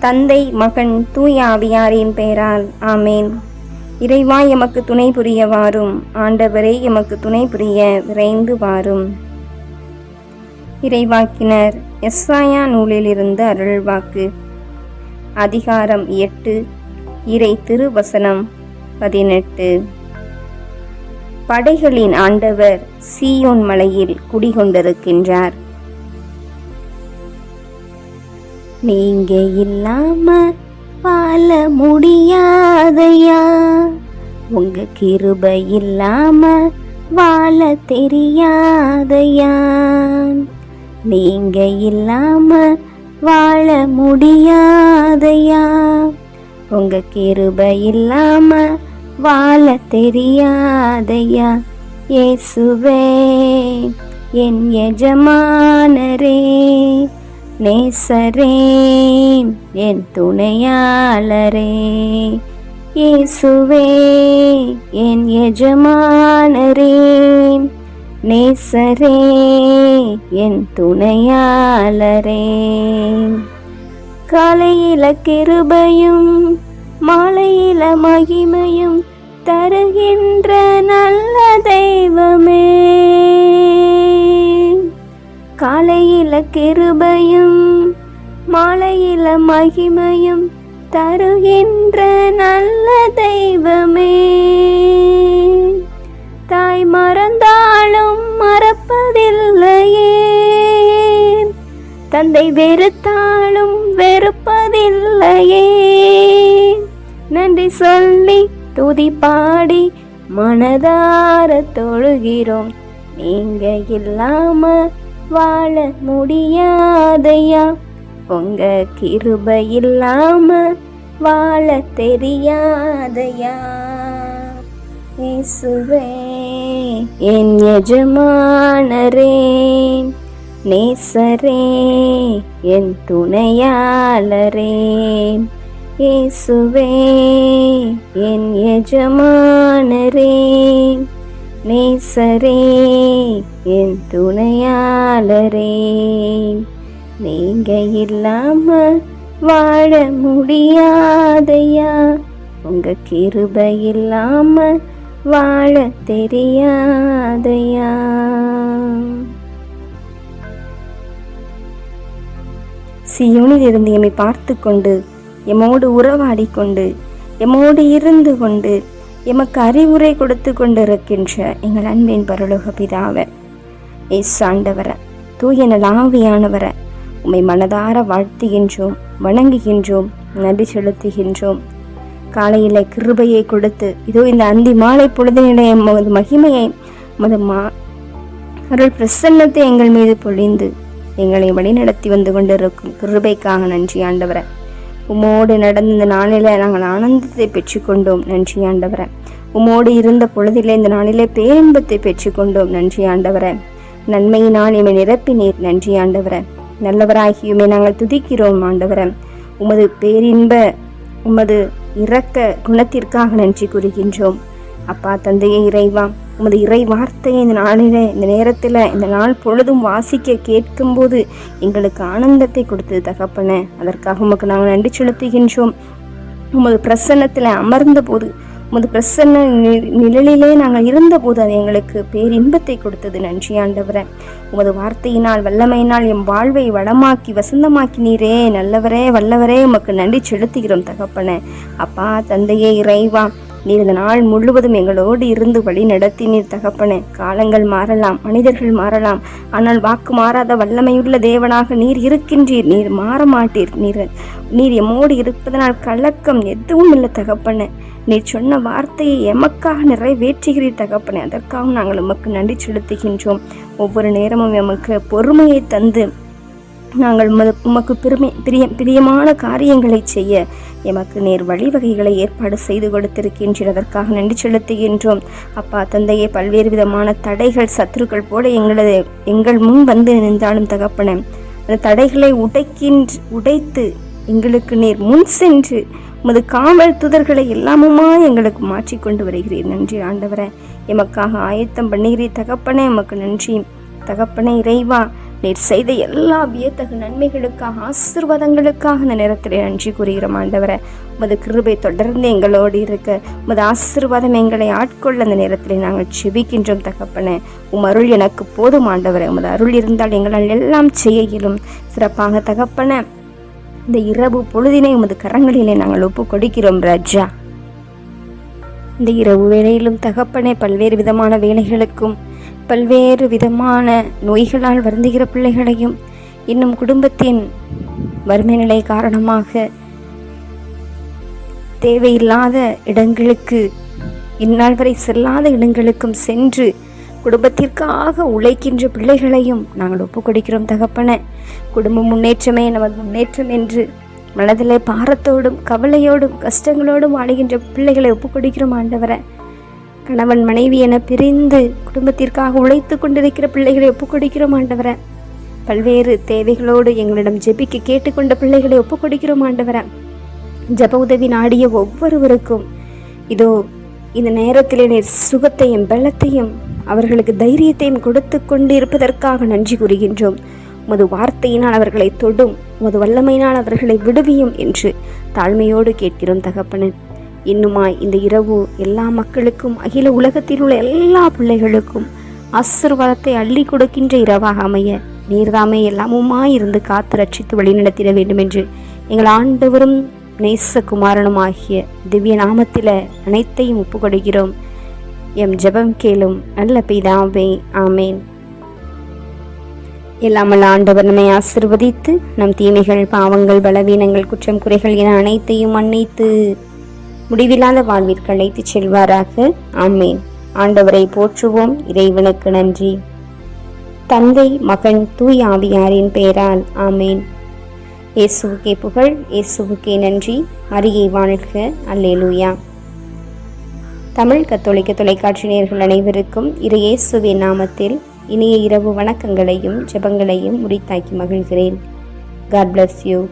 தந்தை மகன் தூய ஆவியாரின் பெயரால். ஆமேன். இறைவா எமக்கு துணை புரிய வாரும். ஆண்டவரே எமக்கு துணை புரிய விரைந்து வாரும். இறைவாக்கினர் எஸ்ஸாயா நூலிலிருந்து அருள்வாக்கு. அதிகாரம் எட்டு இறை திருவசனம் பதினெட்டு. படைகளின் ஆண்டவர் சீயோன் மலையில் குடிகொண்டிருக்கின்றார். நீங்க இல்லாம வாழ முடியாதையா? உங்க கிருபை இல்லாம வாழ தெரியாதையா? நீங்க இல்லாம வாழ முடியாதையா? உங்க கிருபை இல்லாம வாழ தெரியாதையா? இயேசுவே என் எஜமானரே நேசரே என் துணையாளரே இயேசுவே என் எஜமானரே நேசரே என் துணையாளரே. காலையில கிருபையும் மாலையில மகிமையும் தருகின்ற கிருபையும் மாலையில மகிமையும் தருகின்ற நல்ல தெய்வமே. தாய் மறந்தாலும் மறப்பதில்லையே. தந்தை வெறுத்தாலும் வெறுப்பதில்லையே. நன்றி சொல்லி துதி பாடி மனதார தொழுகிறோம். நீங்க இல்லாம வாழ முடியாதையா? உங்க கிருப இல்லாம வாழ தெரியாதையா? இயேசுவே என் எஜமானரே நேசரே என் துணையாளரே. இயேசுவே என் எஜமானரே நேசரே என் துணையாளரே. நீங்க இல்லாம வாழ முடியாதையா? உங்க கிருப இல்லாம வாழ தெரியாதையா? சியோனில் இருந்து எம்மை பார்த்து கொண்டு எம்மோடு உறவாடி கொண்டு எம்மோடு இருந்து கொண்டு எமக்கு அறிவுரை கொடுத்து கொண்டிருக்கின்ற எங்கள் அன்பின் பரலோக பிதாவை ஏசாண்டவரை தூய நலாவியானவரை உம்மை மனதார வாழ்த்துகின்றோம் வணங்குகின்றோம் நன்றி செலுத்துகின்றோம். காலையில் கிருபையை கொடுத்து இதோ இந்த அந்தி மாலை பொழுதினுடைய எமது மகிமையை மது மா அருள் பிரசன்னத்தை எங்கள் மீது பொழிந்து எங்களை வழிநடத்தி வந்து கொண்டிருக்கும் கிருபைக்காக நன்றி ஆண்டவரை. உமோடு நடந்த இந்த நாளில் நாங்கள் ஆனந்தத்தை பெற்றுக்கொண்டோம். நன்றி ஆண்டவரை. உமோடு இருந்த பொழுதிலே இந்த நாளிலே பேரின்பத்தை பெற்றுக்கொண்டோம். நன்றி ஆண்டவரை. நன்மையினால் இமை நிரப்பினீர். நன்றி ஆண்டவரே. நல்லவராகியுமே நாங்கள் துதிக்கிறோம் ஆண்டவரை. உமது பேரின்ப உமது இரக்க குணத்திற்காக நன்றி கூறுகின்றோம். அப்பா தந்தையே இறைவா உமது இறை வார்த்தையை இந்த நாளில் இந்த நேரத்தில் இந்த நாள் பொழுதும் வாசிக்க கேட்கும்போது எங்களுக்கு ஆனந்தத்தை கொடுத்தது தகப்பன. அதற்காக உமக்கு நாங்கள் நன்றி செலுத்துகின்றோம். உமது பிரசன்னத்தில் அமர்ந்த போது உமது பிரசன்ன நிழலிலே நாங்கள் இருந்தபோது அது எங்களுக்கு பேரின்பத்தை கொடுத்தது. நன்றி ஆண்டவரே. உமது வார்த்தையினால் வல்லமையினால் எம் வாழ்வை வளமாக்கி வசந்தமாக்கினீரே. நல்லவரே வல்லவரே உமக்கு நன்றி செலுத்துகிறோம் தகப்பனே. அப்பா தந்தையே இறைவா நீர் இந்த நாள் முழுவதும் எங்களோடு இருந்து வழி நடத்தி நீர் தகப்பனே. காலங்கள் மாறலாம் மனிதர்கள் மாறலாம். ஆனால் வாக்கு மாறாத வல்லமையுள்ள தேவனாக நீர் இருக்கின்றீர். நீர் மாற மாட்டீர். நீர் நீர் எம்மோடு இருப்பதனால் கலக்கம் எதுவும் இல்லை தகப்பனே. நீர் சொன்ன வார்த்தையை எமக்காக நிறைவேற்றுகிறீர் தகப்பனே. அதற்காக நாங்கள் உமக்கு நன்றி செலுத்துகின்றோம். ஒவ்வொரு நேரமும் எமக்கு பொறுமையை தந்து நாங்கள் உமது உமக்கு பெருமை பிரிய பிரியமான காரியங்களை செய்ய எமக்கு நேர் வழிவகைகளை ஏற்பாடு செய்து கொடுத்திருக்கின்றதற்காக நன்றி செலுத்துகின்றோம். அப்பா தந்தையே பல்வேறு விதமான தடைகள் சத்துருக்கள் போல எங்களது எங்கள் முன் வந்து நின்றாலும் தகப்பன அந்த தடைகளை உடைக்கின்ற உடைத்து எங்களுக்கு நேர் முன் சென்று உமது காவல் துதர்களை எல்லாமுமா எங்களுக்கு மாற்றிக்கொண்டு வருகிறீர். நன்றி ஆண்டவரே. எமக்காக ஆயத்தம் பண்ணுகிறீர் தகப்பனே எமக்கு நன்றி. தகப்பனே இறைவா நீர் செய்த எல்லா வியத்தகு நன்மைகளுக்காக ஆசீர்வாதங்களுக்காக இந்த நேரத்தில் நன்றி கூறுகிறோம் ஆண்டவரை. உமது கிருபை தொடர்ந்து எங்களோடு இருக்க உமது ஆசீர்வாதம் எங்களை ஆட்கொள்ள அந்த நேரத்தில் நாங்கள் செபிக்கின்றோம் தகப்பனே. உம் அருள் எனக்கு போதும் ஆண்டவரை. உமது அருள் இருந்தால் எங்களால் எல்லாம் செய்ய இயலும் சிறப்பாக தகப்பன இந்த இரவு பொழுதினை உமது கரங்களிலே நாங்கள் ஒப்பு கொடுக்கிறோம் ராஜா. இந்த இரவு வேளையிலும் தகப்பனே பல்வேறு விதமான வேலைகளுக்கும் பல்வேறு விதமான நோய்களால் வருந்துகிற பிள்ளைகளையும் இன்னும் குடும்பத்தின் வறுமை நிலை காரணமாக தேவையில்லாத இடங்களுக்கு இந்நாள் வரை செல்லாத இடங்களுக்கும் சென்று குடும்பத்திற்காக உழைக்கின்ற பிள்ளைகளையும் நாங்கள் ஒப்புக்கொடுக்கிறோம் தகப்பன. குடும்ப முன்னேற்றமே நமது முன்னேற்றம் என்று மனதிலே பாரத்தோடும் கவலையோடும் கஷ்டங்களோடும் வாழுகின்ற பிள்ளைகளை ஒப்புக்கொடுக்கிறோம் ஆண்டவரை. கணவன் மனைவி என பிரிந்து குடும்பத்திற்காக உழைத்து கொண்டிருக்கிற பிள்ளைகளை ஒப்புக்கொடுக்கிறோம் ஆண்டவர. பல்வேறு தேவைகளோடு எங்களிடம் ஜெபிக்க கேட்டுக்கொண்ட பிள்ளைகளை ஒப்புக்கொடுக்கிறோம் ஆண்டவர. ஜப உதவி நாடிய ஒவ்வொருவருக்கும் இதோ இந்த நேரத்திலே நீர் சுகத்தையும் பலத்தையும் அவர்களுக்கு தைரியத்தையும் கொடுத்து கொண்டு இருப்பதற்காக நன்றி கூறுகின்றோம். உமது வார்த்தையினால் அவர்களை தொடும் உமது வல்லமையினால் அவர்களை விடுவியும் என்று தாழ்மையோடு கேட்கிறோம் தகப்பனன் இன்னுமாய் இந்த இரவு எல்லா மக்களுக்கும் அகில உலகத்தில் உள்ள எல்லா பிள்ளைகளுக்கும் ஆசீர்வாதத்தை அள்ளி கொடுக்கின்ற இரவாக அமைய நீர்தாமே எல்லாமுமாய் இருந்து காத்து ரட்சித்து வழிநடத்திட வேண்டும் என்று எங்கள் ஆண்டவரும் நேசகுமாரனும் ஆகிய திவ்ய நாமத்தில் அனைத்தையும் ஒப்புக்கொடுக்கிறோம். எம் ஜெபம் கேளும் நல்ல பிதாவே ஆமேன். எல்லாமல் ஆண்டவர் நம்மை ஆசிர்வதித்து நம் தீமைகள் பாவங்கள் பலவீனங்கள் குற்றம் குறைகள் என அனைத்தையும் மன்னித்து முடிவில்லாத வாழ்விற்கு அழைத்து செல்வாராக. ஆமேன். ஆண்டவரை போற்றுவோம். இறைவனுக்கு நன்றி. தந்தை மகன் தூய் ஆவியாரின் பெயரால் ஆமேன். இயேசுவுக்கே புகழ் இயேசுவுக்கே நன்றி. அருகே வாழ்க. அல்லேலூயா. தமிழ் கத்தோலிக்க தொலைக்காட்சி நேர்கள் அனைவருக்கும் இரு இயேசுவின் நாமத்தில் இனிய இரவு வணக்கங்களையும் ஜெபங்களையும் முடித்தாக்கி மகிழ்கிறேன். God bless you